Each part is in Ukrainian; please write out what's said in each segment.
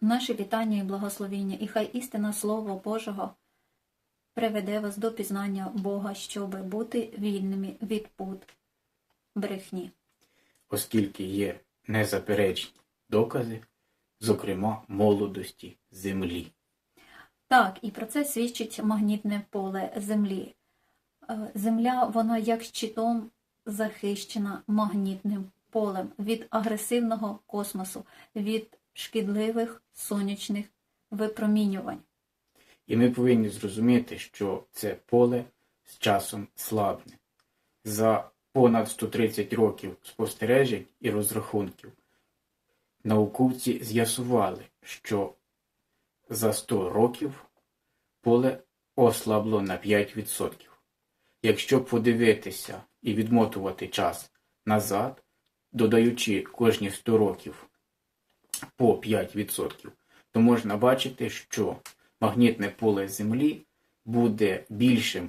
Наші вітання і благословіння, і хай істина Слова Божого приведе вас до пізнання Бога, щоб бути вільними від пут брехні. оскільки є незаперечні докази, зокрема молодості землі. Так, і про це свідчить магнітне поле Землі. Е, Земля, вона як щитом захищена магнітним полем від агресивного космосу, від шкідливих сонячних випромінювань. І ми повинні зрозуміти, що це поле з часом слабне. За понад 130 років спостережень і розрахунків науковці з'ясували, що за 100 років поле ослабло на 5%. Якщо подивитися і відмотувати час назад, додаючи кожні 100 років по 5%, то можна бачити, що магнітне поле Землі буде більшим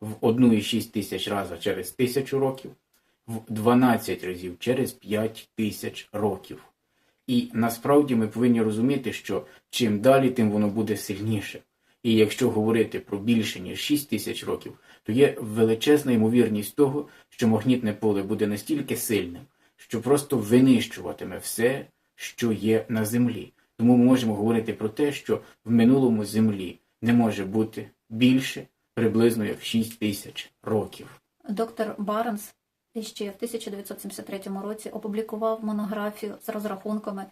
в 1,6 тисяч разів через тисячу років, в 12 разів через 5 тисяч років. І насправді ми повинні розуміти, що чим далі, тим воно буде сильніше. І якщо говорити про більше ніж 6 тисяч років, то є величезна ймовірність того, що магнітне поле буде настільки сильним, що просто винищуватиме все, що є на землі. Тому ми можемо говорити про те, що в минулому землі не може бути більше приблизно як 6 тисяч років. Доктор Барнс ще в 1973 році опублікував монографію з розрахунками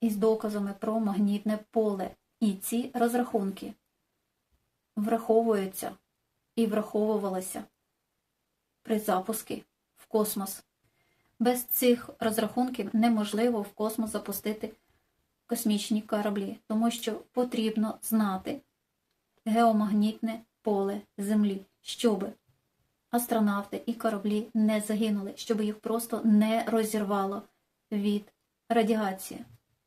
і з доказами про магнітне поле. І ці розрахунки враховуються і враховувалися при запуску в космос. Без цих розрахунків неможливо в космос запустити космічні кораблі, тому що потрібно знати геомагнітне поле Землі, щоб астронавти і кораблі не загинули, щоб їх просто не розірвало від радіації.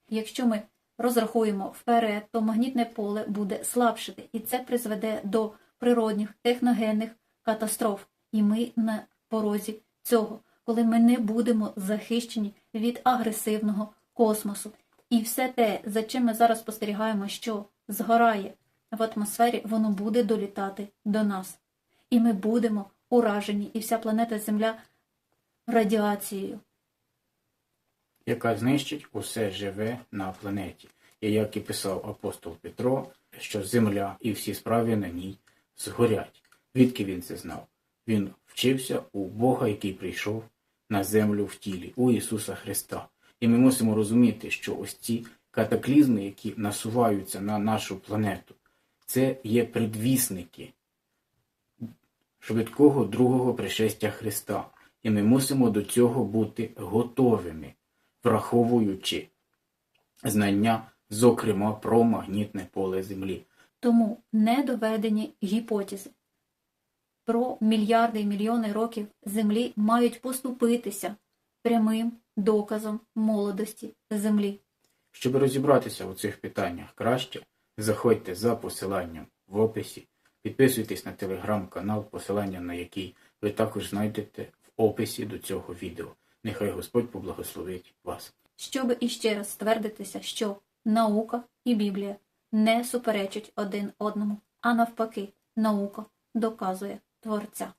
Якщо ми розрахуємо вперед, то магнітне поле буде слабшити, і це призведе до природних техногенних катастроф. І ми на порозі цього, коли ми не будемо захищені від агресивного космосу. І все те, за чим ми зараз спостерігаємо, що згорає в атмосфері, воно буде долітати до нас. І ми будемо уражені, і вся планета Земля радіацією. яка знищить усе живе на планеті. І як і писав апостол Петро, що земля і всі справи на ній згорять. Відки він це знав? Він вчився у Бога, який прийшов на землю в тілі, у Ісуса Христа. І ми мусимо розуміти, що ось ці катаклізми, які насуваються на нашу планету, це є предвісники швидкого другого пришестя Христа. І ми мусимо до цього бути готовими, враховуючи знання, зокрема, про магнітне поле Землі. Тому недоведені гіпотези про мільярди і мільйони років Землі мають поступитися прямим доказом молодості Землі. Щоб розібратися у цих питаннях краще, заходьте за посиланням в описі, підписуйтесь на телеграм-канал, посилання на який ви також знайдете в описі до цього відео. Нехай Господь поблагословить вас. щоб іще раз ствердитися, що наука і Біблія не суперечать один одному, а навпаки, наука доказує Tworca.